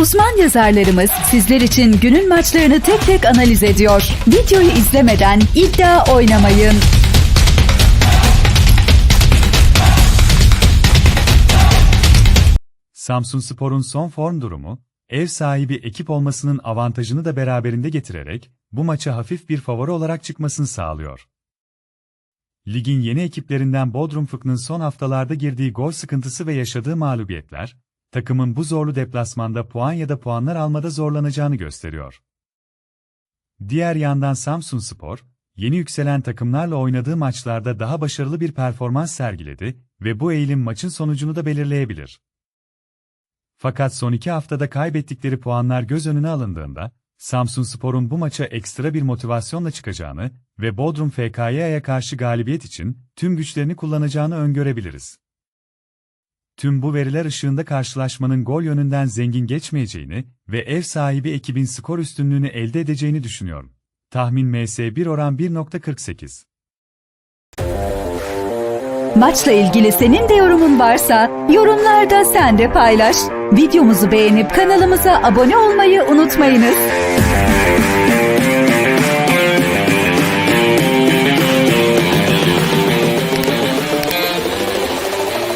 Uzman yazarlarımız sizler için günün maçlarını tek tek analiz ediyor. Videoyu izlemeden iddia oynamayın. Samsun Spor'un son form durumu, ev sahibi ekip olmasının avantajını da beraberinde getirerek, bu maça hafif bir favori olarak çıkmasını sağlıyor. Ligin yeni ekiplerinden Bodrum Fık'ın son haftalarda girdiği gol sıkıntısı ve yaşadığı mağlubiyetler, takımın bu zorlu deplasmanda puan ya da puanlar almada zorlanacağını gösteriyor. Diğer yandan Samsun Spor, yeni yükselen takımlarla oynadığı maçlarda daha başarılı bir performans sergiledi ve bu eğilim maçın sonucunu da belirleyebilir. Fakat son iki haftada kaybettikleri puanlar göz önüne alındığında, Samsun Spor'un bu maça ekstra bir motivasyonla çıkacağını ve Bodrum FK'ya karşı galibiyet için tüm güçlerini kullanacağını öngörebiliriz. Tüm bu veriler ışığında karşılaşmanın gol yönünden zengin geçmeyeceğini ve ev sahibi ekibin skor üstünlüğünü elde edeceğini düşünüyorum. Tahmin MS1 oran 1.48. Maçla ilgili senin de yorumun varsa yorumlarda sen de paylaş. Videomuzu beğenip kanalımıza abone olmayı unutmayınız.